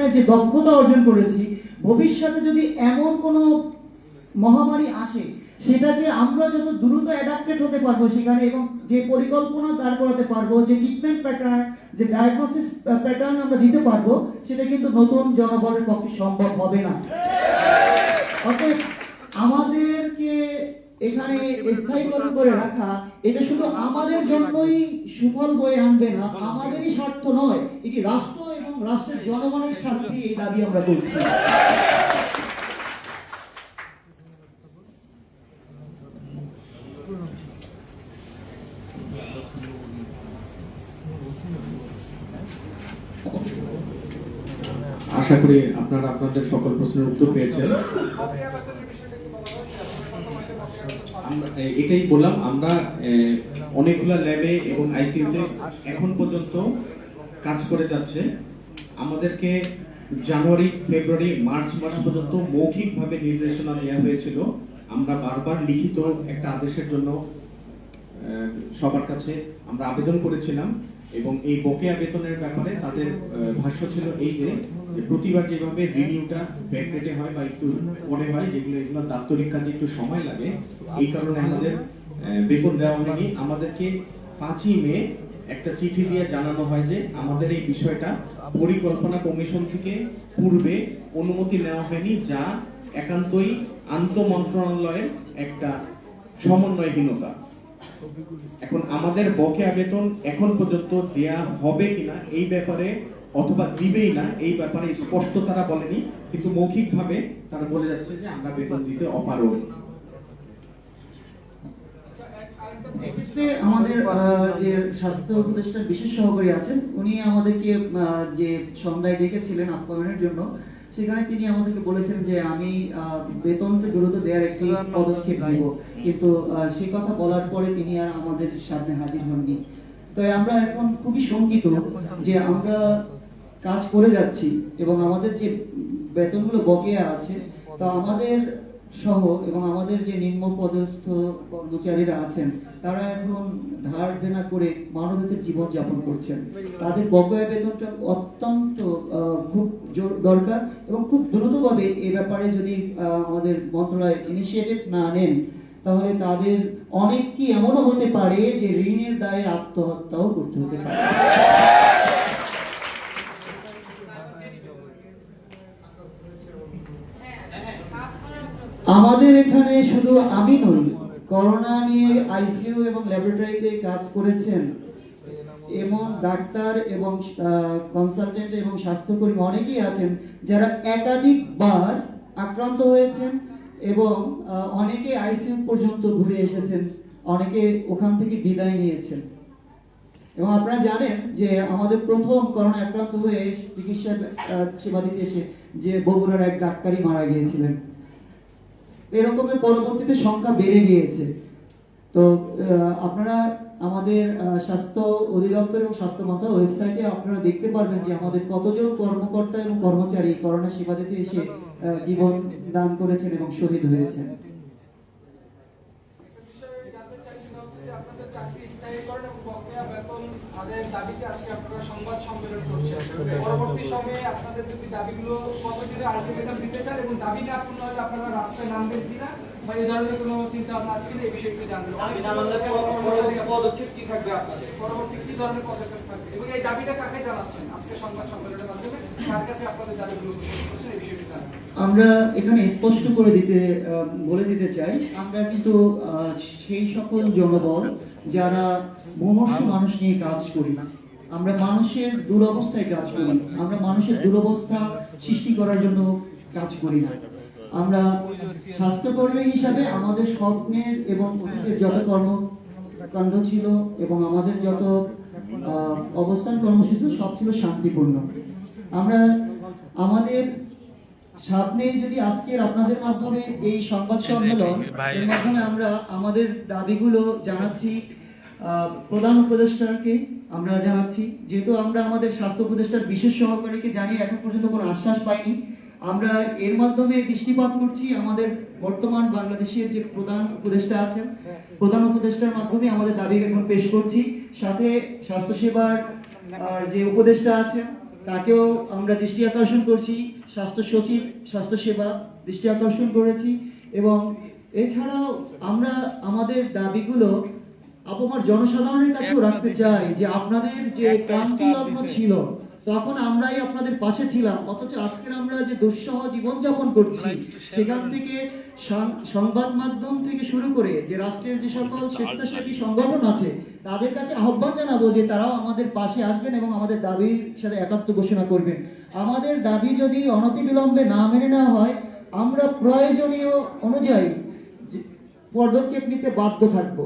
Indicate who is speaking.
Speaker 1: এখানে যে দক্ষতা অর্জন করেছি, ভবিষ্যতে যদি এমন কোনো মহামারী আসে, সেটাকে আমরা যত দ্রুত অ্যাডাপ্টেড হতে পারব সেখানে এবং যে পরিকল্পনা দাঁড় করাতে পারব, যে ট্রিটমেন্ট প্যাটার্ন যে ডায়াগনোসিস প্যাটার্ন আমরা দিতে পারব, সেটা কিন্তু নতুন জনবলের পক্ষে সম্ভব হবে না। অতএব আমাদেরকে এখানে স্থায়ীকরণ করে রাখা, এটা শুধু আমাদের জন্যই সুফল বয়ে আনবে না, আমাদেরই স্বার্থ নয়, এটি রাষ্ট্র রাষ্ট্রের জনগণের স্বার্থে এই দাবি আমরা করছি।
Speaker 2: আশা করি আপনারা আপনাদের সকল প্রশ্নের উত্তর পেয়েছেন। আমরা এটাই বললাম আমরা অনেকগুলো ল্যাবে এবং আইসিইউতে এখন পর্যন্ত কাজ করে যাচ্ছে। আমাদেরকে জানুয়ারি, ফেব্রুয়ারি, মার্চ মাস পর্যন্ত মৌখিকভাবে নির্দেশনা দেওয়া হয়েছিল। আমরা বারবার লিখিত একটা আদেশের জন্য সবার কাছে আমরা আবেদন করেছিলাম এবং এই বকেয়া বেতনের ব্যাপারে তাদের ভাষ্য ছিল এই যে প্রতিবার যেভাবে রিনিউটা ব্যাকডেটে হয় বা একটু পরে হয়, যেগুলো এগুলো দাপ্তরিক কাজে একটু সময় লাগে, এই কারণে আমাদের বেতন দেওয়া হয়নি। আমাদেরকে পাঁচই মে একটা চিঠি দিয়ে জানানো হয় যে আমাদের এই বিষয়টা পরিকল্পনা কমিশন থেকে পূর্বে অনুমতি নেওয়া হয়নি, যা একান্তই আন্ত মন্ত্রণালয়ের একটা সমন্বয়হীনতা। এখন আমাদের বকেয়া বেতন এখন পর্যন্ত দেয়া হবে কিনা এই ব্যাপারে অথবা দিবেই না, এই ব্যাপারে স্পষ্ট তারা বলেনি, কিন্তু মৌখিকভাবে তারা বলে যাচ্ছে যে আমরা বেতন দিতে অপারগ।
Speaker 1: আমাদের যে স্বাস্থ্য উপদেষ্টার বিশেষ সহকারী আছেন, উনি আমাদেরকে যে সন্ধ্যায় ডেকেছিলেন আপ্যায়নের জন্য, সেখানে তিনি আমাদেরকে বলেছেন যে আমি বেতনকে দ্রুত দেওয়ার একটি পদক্ষেপ নিব। কিন্তু সে কথা বলার পরে তিনি আর আমাদের সামনে হাজির হননি। তাই আমরা এখন খুবই শঙ্কিত যে আমরা কাজ করে যাচ্ছি এবং আমাদের যে বেতনগুলো বকেয়া আছে, তা আমাদের সহ এবং আমাদের যে নিম্ন পদস্থ কর্মচারীরা আছেন, তারা এখন ধার দেনা করে মানবতের জীবন যাপন করছেন। তাদের বকেয়া বেতনটা অত্যন্ত খুব দরকার এবং খুব দ্রুতভাবে এ ব্যাপারে যদি আমাদের মন্ত্রণালয় ইনিশিয়েটিভ না নেন, তাহলে তাদের অনেক কি এমনও হতে পারে যে ঋণের দায়ে আত্মহত্যাও করতে হতে পারে। আমাদের এখানে শুধু আমি নই, করোনা নিয়ে আইসিইউ এবং ল্যাবরেটরিতে কাজ করেছেন এবং ডাক্তার এবং কনসালটেন্ট এবং স্বাস্থ্যকর্মী অনেকেই আছেন যারা একাধিকবার আক্রান্ত হয়েছেন এবং অনেকে আইসিইউ পর্যন্ত ঘুরে এসেছেন, অনেকে ওখান থেকে বিদায় নিয়েছেন। এবং আপনারা জানেন যে আমাদের প্রথম করোনা আক্রান্ত হয়ে চিকিৎসা সেবা দিতে এসে যে বগুড়ার এক ডাক্তারই মারা গিয়েছিলেন। এরকমের পরবর্তীতে সংখ্যা বেড়ে গিয়েছে। তো আপনারা আমাদের স্বাস্থ্য অধিদপ্তর এবং স্বাস্থ্য মন্ত্রণালয় ওয়েবসাইটে আপনারা দেখতে পারবেন যে আমাদের কতজন কর্মকর্তা এবং কর্মচারী করোনা সেবা দিতে এসে জীবন দান করেছেন এবং শহীদ হয়েছেন
Speaker 3: একটা বিষয় জানতে চাইছি না হচ্ছে যে আপনাদের চাকরি স্থায়ীকরণ এবং বকেয়া বেতন দাবিতে আজকে আপনারা সংবাদ সম্মেলন করছেন। পরবর্তী সময়ে আপনাদের যদি দাবিগুলো কত দিনে আলটিমেটাম দিতে চান এবং দাবি না পূর্ণ হলে আপনারা রাস্তায় নামবেন কিনা বা এই ধরনের কোনো চিন্তা ভাবনা আছে কিনা এই বিষয়ে একটু জানবেন।
Speaker 4: পদক্ষেপ কি থাকবে আপনাদের?
Speaker 3: পরবর্তী কি ধরনের পদক্ষেপ থাকবে? এবং এই দাবিটা কাকে জানাচ্ছেন? আজকে সংবাদ সম্মেলনের মাধ্যমে কার কাছে আপনাদের দাবিগুলো করছেন এই বিষয়টি জানাবেন।
Speaker 1: আমরা এখানে স্পষ্ট করে দিতে বলে দিতে চাই, আমরা কিন্তু সেই সকল জনবল যারা মুমূর্ষ মানুষ নিয়ে কাজ করি, আমরা মানুষের দুরবস্থায় কাজ করি, আমরা মানুষের দুরবস্থা সৃষ্টি করার জন্য কাজ করি না। আমরা স্বাস্থ্যকর্মী হিসাবে আমাদের স্বপ্নের এবং অতীতের যত কর্মকাণ্ড ছিল এবং আমাদের যত অবস্থান কর্মসূচি সব ছিল শান্তিপূর্ণ। আমরা আমাদের সামনে যদি আজকের আপনাদের মাধ্যমে এই সংবাদ সম্মেলন এর মাধ্যমে আমরা আমাদের দাবিগুলো জানাচ্ছি প্রধান উপদেষ্টাকে আমরা জানাচ্ছি। যেহেতু আমরা আমাদের স্বাস্থ্য উপদেষ্টার বিশেষ সহকারীকে জানিয়ে এখন পর্যন্ত কোনো আশ্বাস পাইনি আমরা এর মাধ্যমে দৃষ্টিপাত করছি আমাদের বর্তমান বাংলাদেশের যে প্রধান উপদেষ্টা আছেন প্রধান উপদেষ্টার মাধ্যমে আমাদের দাবি এখন পেশ করছি। সাথে স্বাস্থ্যসেবার আর যে উপদেষ্টা আছেন তাকেও আমরা দৃষ্টি আকর্ষণ করছি স্বাস্থ্য সচিব স্বাস্থ্য সেবা দৃষ্টি আকর্ষণ করেছি এবং এছাড়াও আমরা আমাদের দাবিগুলো আপনার জনসাধারণের কাছেও রাখতে চাই যে আপনাদের যে ক্রান্তি ছিল তখন আমরাই আপনাদের পাশে ছিলাম অথচ আজকের আমরা যে দুঃসহ জীবনযাপন করছি সেখান থেকে সংবাদ মাধ্যম থেকে শুরু করে যে রাষ্ট্রের যে সকল স্বেচ্ছাসেবী সংগঠন আছে তাদের কাছে আহ্বান জানাব যে তারাও আমাদের পাশে আসবেন এবং আমাদের দাবির সাথে একাত্ম ঘোষণা করবেন। আমাদের দাবি যদি অনতিবিলম্বে না মেনে নেওয়া হয় আমরা প্রয়োজনীয় অনুযায়ী পদক্ষেপ নিতে বাধ্য থাকব।